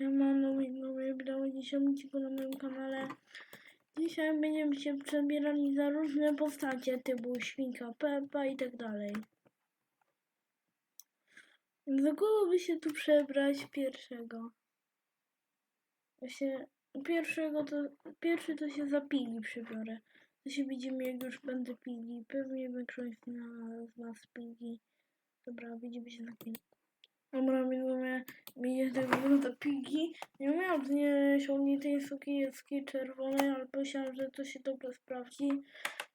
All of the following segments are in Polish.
Siemano, widzowie, witam dzisiaj na moim kanale. Dzisiaj będziemy się przebierali za różne postacie, typu świnka Peppa i tak dalej. Za kogo by się tu przebrać pierwszego? Właśnie pierwszego to, pierwszy to się za Piggy przebiorę. To się widzimy jak już będę Piggy. Pewnie większość z was Piggy. Dobra, widzimy się za chwilę. Dobra, widzicie tego wygląda Piggy. Nie miałam znaleźć tej sukienki czerwonej, ale myślałam, że to się dobrze sprawdzi.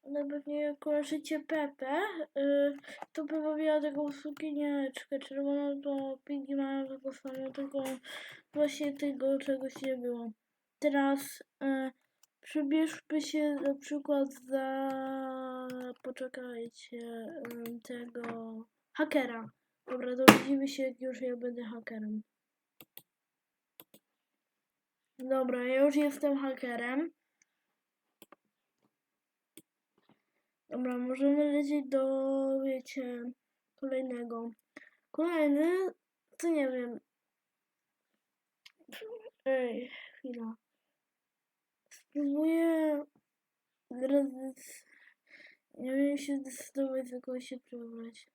Ale pewnie jak kojarzycie Pepe, yy, to Pepa miała taką sukieneczkę czerwoną, to Piggy ma taką samą, tylko właśnie tego czegoś nie było. Teraz yy, przybierzmy się na przykład za, poczekajcie, yy, tego hakera. Dobra, to widzimy się, jak już ja będę hakerem. Dobra, ja już jestem hakerem. Dobra, możemy lecieć do, wiecie, kolejnego. Kolejny, to nie wiem. Ej, chwila. Spróbuję teraz nie wiem się zdecydować, za kogo się przebrać.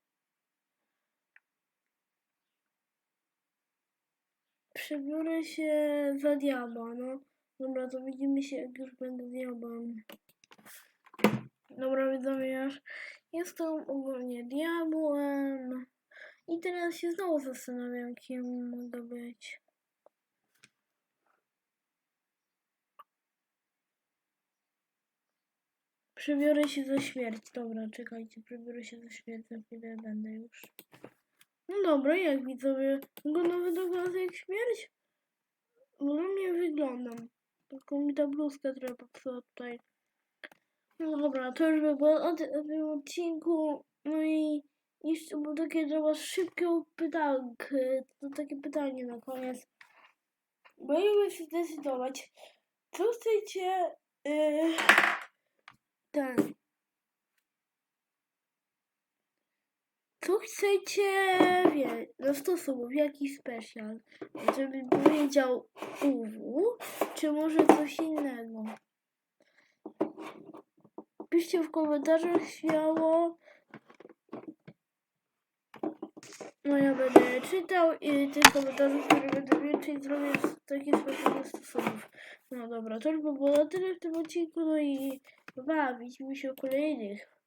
Przebiorę się za diabła, no. Dobra, to widzimy się, jak już będę diabłem. Dobra, widzowie, już jestem ogólnie diabłem. I teraz się znowu zastanawiam, kim mogę być. Przebiorę się za śmierć. Dobra, czekajcie, przebiorę się za śmierć, za chwilę będę już. No dobra, jak widzowie, jak śmierć? No nie wyglądam. Tylko mi ta bluzka trochę popsuła tutaj. No dobra, to już by było o ty- o tym odcinku. No i jeszcze było takie dla was szybkie pytanko. To takie pytanie na koniec. Ja muszę się zdecydować, co chcecie yy, Co chcecie, wie, 100 subów, jaki specjal? Żebym powiedział UW, czy może coś innego? Piszcie w komentarzach śmiało. No ja będę czytał i tych komentarzy, które będę więcej zrobię w taki sposób na 100 subów. No dobra, to już by było na tyle w tym odcinku, no i bawić mi się kolejnych.